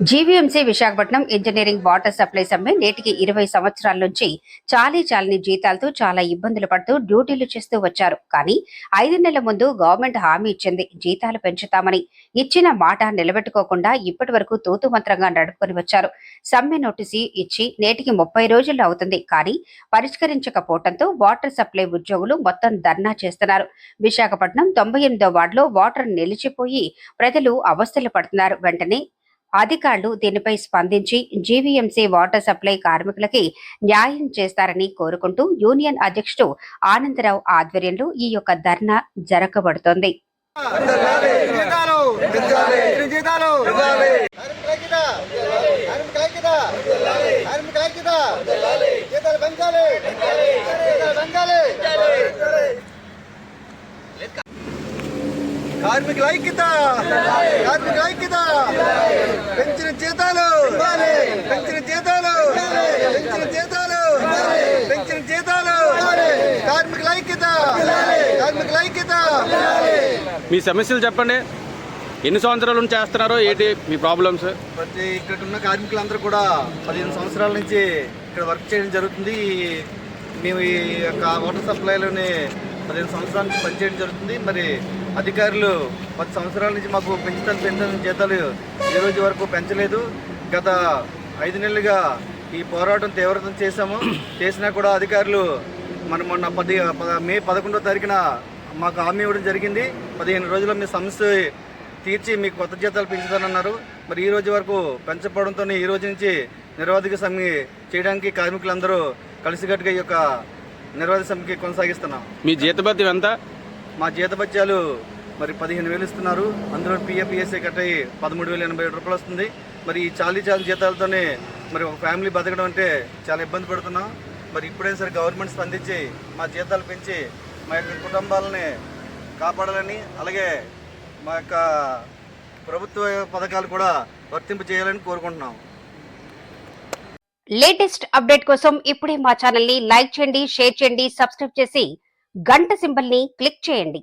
GVMC Visakhapatnam engineering water supply సమ్మె నేటికి ఇరవై సంవత్సరాల నుంచి చాలీ చాలని జీతాలతో చాలా ఇబ్బందులు పడుతూ డ్యూటీలు చేస్తూ వచ్చారు. కానీ ఐదు నెలల ముందు గవర్నమెంట్ హామీ ఇచ్చింది జీతాలు పెంచుతామని. ఇచ్చిన మాట నిలబెట్టుకోకుండా ఇప్పటి వరకు తూతుమంత్రంగా నడుపుకొని వచ్చారు. సమ్మె నోటీసు ఇచ్చి నేటికి ముప్పై రోజులు అవుతుంది. కానీ పరిష్కరించకపోవడంతో వాటర్ సప్లై ఉద్యోగులు మొత్తం ధర్నా చేస్తున్నారు. విశాఖపట్నం తొంభై ఎనిమిదో వార్డులో వాటర్ నిలిచిపోయి ప్రజలు అవస్థలు పడుతున్నారు. వెంటనే అధికారులు దీనిపై స్పందించి జీవీఎంసీ వాటర్ సప్లై కార్మికులకి న్యాయం చేస్తారని కోరుకుంటూ యూనియన్ అధ్యక్షుడు ఆనందరావు ఆధ్వర్యంలో ఈ యొక్క ధర్నా జరగబడుతోంది. కార్మికుల ఐక్యత! కార్మికుల ఐక్యత కార్మికుల ఐక్యత జీతాలు పెంచాలి జీతాలు పెంచాలి కార్మికుల ఐక్యత కార్మికుల ఐక్యత పెంచిన జీతాలు పెంచిన జీతాలు పెంచిన జీతాలు పెంచిన జీతాలు కార్మికుల ఐక్యత కార్మికుల ఐక్యత మీ సమస్యలు చెప్పండి. ఎన్ని సంవత్సరాల నుంచి చేస్తున్నారో ఏంటి మీ ప్రాబ్లమ్స్? ప్రతి ఇక్కడ ఉన్న కార్మికులందరూ కూడా పదిహేను సంవత్సరాల నుంచి ఇక్కడ వర్క్ చేయడం జరుగుతుంది. మేము ఈ యొక్క వాటర్ సప్లైలోని పదిహేను సంవత్సరాల నుంచి పనిచేయడం జరుగుతుంది. మరి అధికారులు పది సంవత్సరాల నుంచి మాకు పెంచుతాను పెంచుతాను జీతాలు ఈ రోజు వరకు పెంచలేదు. గత ఐదు నెలలుగా ఈ పోరాటం తీవ్రతం చేశాము. చేసినా కూడా అధికారులు మన మొన్న పది మే పదకొండో తారీఖున మాకు హామీ ఇవ్వడం జరిగింది. పదిహేను రోజుల్లో మీ సమస్య తీర్చి మీకు కొత్త జీతాలు పెంచుతానన్నారు. మరి ఈ రోజు వరకు పెంచకపోవడంతో ఈ రోజు నుంచి నిర్వాధిక సమ్మె చేయడానికి కార్మికులందరూ కలిసికట్టుగా ఈ యొక్క నిర్వాధిక సమ్మెకి కొనసాగిస్తున్నాం. మీ జీతభత్యం ఎంత? మా జీతభత్యాలు మరి పదిహేను వేలు ఇస్తున్నారు. అందులో పిఎఫ్ పిఎస్ఏ కట్ అయ్యి పదమూడు వేల ఎనభై ఏడు రూపాయలు వస్తుంది. మరి ఈ చాలీ చాలీ జీతాలతోనే మరి ఒక ఫ్యామిలీ బతకడం అంటే చాలా ఇబ్బంది పడుతున్నాం. మరి ఇప్పుడైనా సరే గవర్నమెంట్ స్పందించి మా జీతాలు పెంచి మా యొక్క కుటుంబాలని కాపాడాలని అలాగే మా యొక్క ప్రభుత్వ పథకాలు కూడా వర్తింపు చేయాలని కోరుకుంటున్నాం. లేటెస్ట్ అప్డేట్ కోసం ఇప్పుడే మా ఛానల్ని లైక్ చేయండి షేర్ చేయండి సబ్స్క్రైబ్ చేసి గంట సింబల్ని క్లిక్ చేయండి.